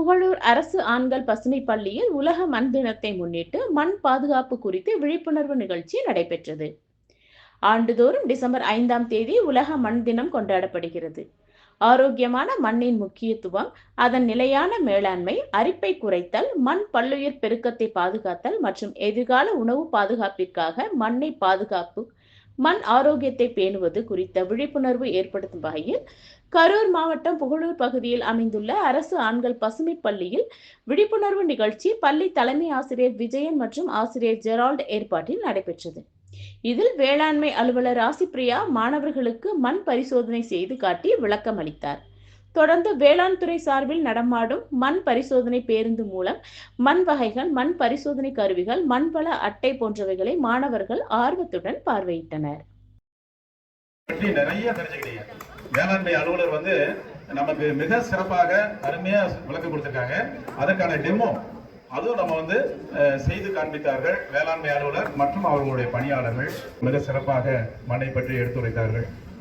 புகழூர் அரசு ஆண்கள் பசுமை பள்ளியில் உலக மண் தினத்தை முன்னிட்டு மண் பாதுகாப்பு குறித்து விழிப்புணர்வு நிகழ்ச்சி நடைபெற்றது. ஆண்டுதோறும் டிசம்பர் ஐந்தாம் தேதி உலக மண் தினம் கொண்டாடப்படுகிறது. ஆரோக்கியமான மண்ணின் முக்கியத்துவம் அதன் நிலையான மேலாண்மை அரிப்பை குறைத்தல் மண் பல்லுயிர் பெருக்கத்தை பாதுகாத்தல் மற்றும் எதிர்கால உணவு பாதுகாப்பிற்காக மண்ணை பாதுகாப்பு மண் ஆரோக்கியத்தை பேணுவது குறித்த விழிப்புணர்வு ஏற்படுத்தும் வகையில் கரூர் மாவட்டம் புகழூர் பகுதியில் அமைந்துள்ள அரசு ஆண்கள் பசுமை பள்ளியில் விழிப்புணர்வு நிகழ்ச்சி பள்ளி தலைமை ஆசிரியர் விஜயன் மற்றும் ஆசிரியர் ஜெரால்ட் ஏற்பாட்டில் நடைபெற்றது. இதில் வேளாண்மை அலுவலர் ராசிப்பிரியா மாணவர்களுக்கு மண் பரிசோதனை செய்து காட்டி விளக்கம் அளித்தார் தொடர்ந்து வேளாண் துறை சார்பில் நடமாடும் மண் பரிசோதனை பேருந்து மூலம் மண் வகைகள் மண் பரிசோதனை கருவிகள் மண்வள அட்டை போன்றவைகளை மாணவர்கள் ஆர்வத்துடன் பார்வையிட்டனர். நிறைய வேளாண்மை அலுவலர் வந்து நமக்கு மிக சிறப்பாக அருமையா விளக்கம் கொடுத்திருக்காங்க. அதற்கான டெமோ அதுவும் நம்ம வந்து செய்து காண்பித்தார்கள். வேளாண்மை அலுவலர் மற்றும் அவர்களுடைய பணியாளர்கள் மிக சிறப்பாக மண்ணை பற்றி எடுத்துரைத்தார்கள்.